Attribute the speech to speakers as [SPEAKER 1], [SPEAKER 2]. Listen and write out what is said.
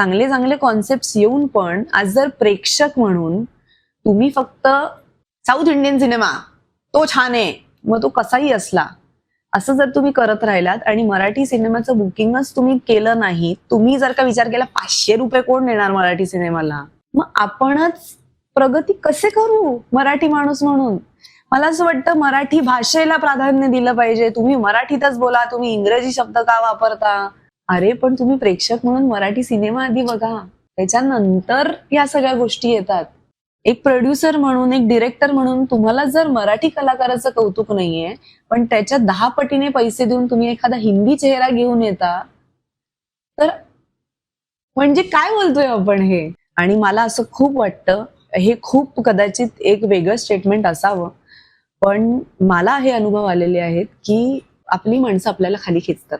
[SPEAKER 1] चांगले चांगले कॉन्सेप्ट येऊन पण आज जर प्रेक्षक म्हणून तुम्ही फक्त साऊथ इंडियन सिनेमा तो छान आहे मग तो कसाही असला असं जर तुम्ही करत राहिलात आणि मराठी सिनेमाचं बुकिंगच तुम्ही केलं नाही तुम्ही जर का विचार केला पाचशे रुपये कोण देणार मराठी सिनेमाला? मग आपणच प्रगती कसे करू मराठी माणूस म्हणून? मला असं वाटतं मराठी भाषेला प्राधान्य दिलं पाहिजे. तुम्ही मराठीतच बोला तुम्ही इंग्रजी शब्द का वापरता? अरे पण तुम्ही प्रेक्षक म्हणून मराठी सिनेमा आधी बघा. त्याच्यानंतर या सगळ्या गोष्टी येतात. एक प्रोड्युसर म्हणून एक डिरेक्टर म्हणून तुम्हाला जर मराठी कलाकाराचं कौतुक नाहीये पण त्याच्या दहा पटीने पैसे देऊन तुम्ही एखादा हिंदी चेहरा घेऊन येता तर म्हणजे काय बोलतोय आपण हे? आणि मला असं खूप वाटतं हे खूप कदाचित एक वेगळं स्टेटमेंट असावं पण मला हे अनुभव आलेले आहेत की आपली माणसं आपल्याला खाली खेचतात.